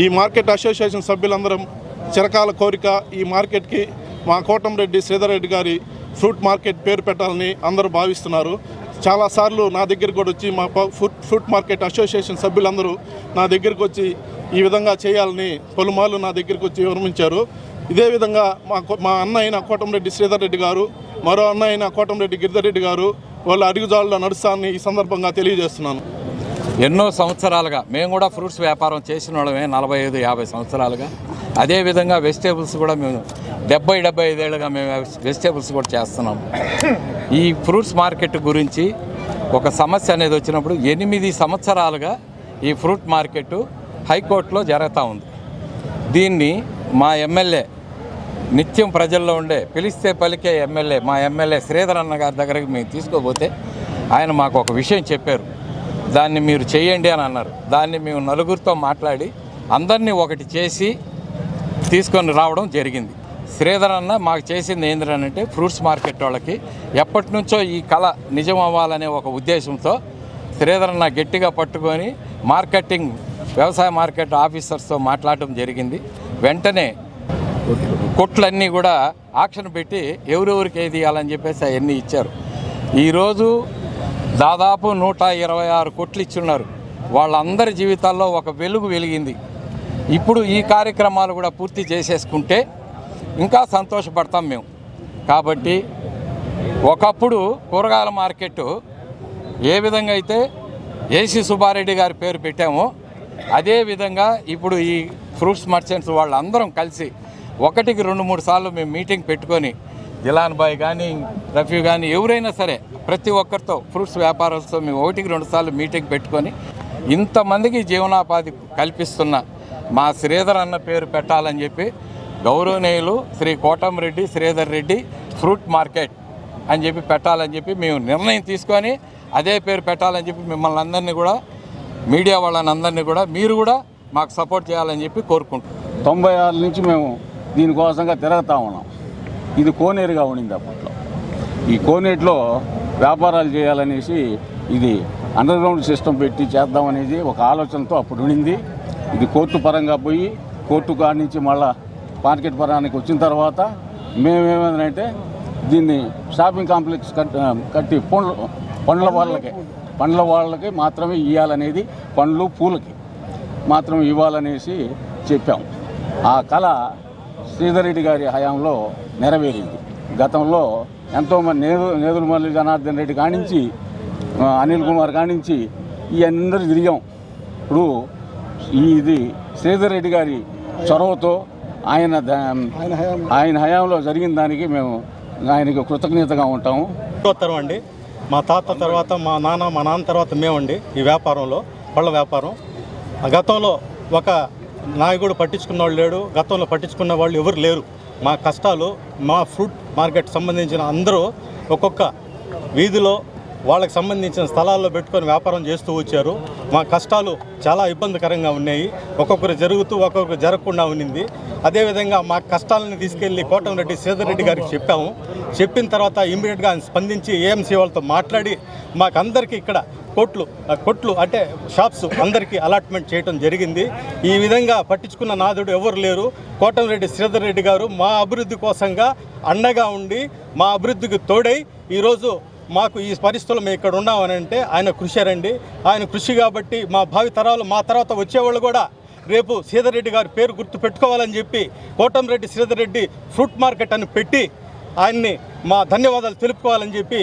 ఈ market association సభ్యులందరం చిరకాల కోరిక ఈ మార్కెట్కి మా కోటంరెడ్డి శ్రీధర్ రెడ్డి గారి ఫ్రూట్ మార్కెట్ పేరు పెట్టాలని అందరూ భావిస్తున్నారు. చాలాసార్లు నా దగ్గరికి కూడా వచ్చి మా ఫ్రూట్ ఫ్రూట్ మార్కెట్ అసోసియేషన్ సభ్యులందరూ నా దగ్గరికి వచ్చి ఈ విధంగా చేయాలని పలుమార్లు నా దగ్గరికి వచ్చి విరమించారు ఇదే విధంగా మా మా అన్న అయిన కోటంరెడ్డి శ్రీధర్ రెడ్డి గారు మరో అన్న అయిన కోటంరెడ్డి గిరిధర్ రెడ్డి గారు వాళ్ళ అడుగుజాడలో నడుస్తానని ఈ సందర్భంగా తెలియజేస్తున్నాను. ఎన్నో సంవత్సరాలుగా మేము కూడా ఫ్రూట్స్ వ్యాపారం చేసిన వాళ్ళమే నలభై ఐదు యాభై సంవత్సరాలుగా. అదేవిధంగా వెజిటేబుల్స్ కూడా మేము డెబ్బై డెబ్బై ఐదేళ్ళుగా మేము వెజిటేబుల్స్ కూడా చేస్తున్నాం. ఈ ఫ్రూట్స్ మార్కెట్ గురించి ఒక సమస్య అనేది వచ్చినప్పుడు ఎనిమిది సంవత్సరాలుగా ఈ ఫ్రూట్ మార్కెట్ హైకోర్టులో జరుగుతూ ఉంది. దీన్ని మా ఎమ్మెల్యే నిత్యం ప్రజల్లో ఉండే పిలిస్తే పలికే ఎమ్మెల్యే మా ఎమ్మెల్యే శ్రీధర్ అన్న గారి దగ్గరికి మేము తీసుకోపోతే ఆయన మాకు ఒక విషయం చెప్పారు. దాన్ని మీరు చేయండి అని అన్నారు. దాన్ని మేము నలుగురితో మాట్లాడి అందరినీ ఒకటి చేసి తీసుకొని రావడం జరిగింది. శ్రీధర్ అన్న మాకు చేసింది ఏంటంటే ఫ్రూట్స్ మార్కెట్ వాళ్ళకి ఎప్పటి నుంచో ఈ కళ నిజం అవ్వాలనే ఒక ఉద్దేశంతో శ్రీధర్ అన్న గట్టిగా పట్టుకొని మార్కెటింగ్ వ్యవసాయ మార్కెట్ ఆఫీసర్స్తో మాట్లాడడం జరిగింది. వెంటనే కొట్లన్నీ కూడా ఆక్షన్ పెట్టి ఎవరెవరికి ఏది ఇవ్వాలని చెప్పేసి అవన్నీ ఇచ్చారు. ఈరోజు దాదాపు నూట ఇరవై ఆరు కొట్లు ఇచ్చున్నారు. వాళ్ళందరి జీవితాల్లో ఒక వెలుగు వెలిగింది. ఇప్పుడు ఈ కార్యక్రమాలు కూడా పూర్తి చేసేసుకుంటే ఇంకా సంతోషపడతాం మేము. కాబట్టి ఒకప్పుడు కూరగాయల మార్కెట్ ఏ విధంగా అయితే ఏసీ సుబ్బారెడ్డి గారి పేరు పెట్టామో అదే విధంగా ఇప్పుడు ఈ ఫ్రూట్స్ మర్చెంట్స్ వాళ్ళందరం కలిసి ఒకటికి రెండు మూడు సార్లు మేము మీటింగ్ పెట్టుకొని జిలాన్ బాయ్ కానీ రఫీ కానీ ఎవరైనా సరే ప్రతి ఒక్కరితో ఫ్రూట్స్ వ్యాపారులతో మేము ఒకటికి రెండు సార్లు మీటింగ్ పెట్టుకొని ఇంతమందికి జీవనోపాధి కల్పిస్తున్న మా శ్రీధర్ అన్న పేరు పెట్టాలని చెప్పి గౌరవనీయులు శ్రీ కోటంరెడ్డి శ్రీధర్ రెడ్డి ఫ్రూట్ మార్కెట్ అని చెప్పి పెట్టాలని చెప్పి మేము నిర్ణయం తీసుకొని అదే పేరు పెట్టాలని చెప్పి మిమ్మల్ని అందరినీ కూడా మీడియా వాళ్ళని అందరినీ కూడా మీరు కూడా మాకు సపోర్ట్ చేయాలని చెప్పి కోరుకుంటున్నాం. తొంభై ఆరు నుంచి మేము దీనికోసంగా తిరగతా ఉన్నాం. ఇది కోనేరుగా ఉండింది అప్పట్లో. ఈ కోనేటిలో వ్యాపారాలు చేయాలనేసి ఇది అండర్గ్రౌండ్ సిస్టమ్ పెట్టి చేద్దామనేది ఒక ఆలోచనతో అప్పుడు ఉండింది. ఇది కోర్టు పరంగా పోయి కోర్టు కాడి నుంచి మళ్ళా మార్కెట్ పరానికి వచ్చిన తర్వాత మేమేమైందంటే దీన్ని షాపింగ్ కాంప్లెక్స్ కట్టి పండ్ల పండ్ల వాళ్ళకి పండ్ల వాళ్ళకి మాత్రమే ఇవ్వాలనేది పండ్లు పూలకి మాత్రం ఇవ్వాలనేసి చెప్పాం. ఆ కళ శ్రీధర్ రెడ్డి గారి హయాంలో నెరవేరింది. గతంలో ఎంతోమంది నేదు నేదులమల్లి జనార్దన్ రెడ్డి కానించి అనిల్ కుమార్ కానించి ఈ అందరూ తిరిగాం. ఇప్పుడు ఈ ఇది శ్రీధర్ రెడ్డి గారి చొరవతో ఆయన ఆయన హయాంలో జరిగిన దానికి మేము ఆయనకి కృతజ్ఞతగా ఉంటాము. తరం అండి. మా తాత తర్వాత మా నాన్న మా నాన్న తర్వాత మేమండి ఈ వ్యాపారంలో పళ్ళ వ్యాపారం. ఆ గతంలో ఒక నాయకుడు పట్టించుకున్న వాళ్ళు లేడు గతంలో పట్టించుకున్న వాళ్ళు ఎవరు లేరు. మా కష్టాలు మా ఫ్రూట్ మార్కెట్ సంబంధించిన అందరూ ఒక్కొక్క వీధిలో వాళ్ళకి సంబంధించిన స్థలాల్లో పెట్టుకొని వ్యాపారం చేస్తూ వచ్చారు. మా కష్టాలు చాలా ఇబ్బందికరంగా ఉన్నాయి. ఒక్కొక్కరు జరుగుతూ ఒక్కొక్కరు జరగకుండా ఉన్నింది. అదేవిధంగా మా కష్టాలను తీసుకెళ్ళి కోటంరెడ్డి శ్రీధర్ రెడ్డి గారికి చెప్పాము. చెప్పిన తర్వాత ఇమీడియట్గా ఆయన స్పందించి ఏఎంసీ వాళ్ళతో మాట్లాడి మాకందరికీ ఇక్కడ కొట్లు కొట్లు అంటే షాప్స్ అందరికీ అలాట్మెంట్ చేయడం జరిగింది. ఈ విధంగా పట్టించుకున్న నాదుడు ఎవరు లేరు. కోటంరెడ్డి శ్రీధర్ రెడ్డి గారు మా అభివృద్ధి కోసంగా అండగా ఉండి మా అభివృద్ధికి తోడై ఈరోజు మాకు ఈ పరిస్థితుల్లో మేము ఇక్కడ ఉన్నామని అంటే ఆయన కృషి రండి. ఆయన కృషి కాబట్టి మా భావి తరాలు మా తర్వాత వచ్చేవాళ్ళు కూడా రేపు శ్రీధర్ గారి పేరు గుర్తు పెట్టుకోవాలని చెప్పి కోటంరెడ్డి శ్రీధర్ రెడ్డి ఫ్రూట్ మార్కెట్ అని పెట్టి ఆయన్ని మా ధన్యవాదాలు తెలుపుకోవాలని చెప్పి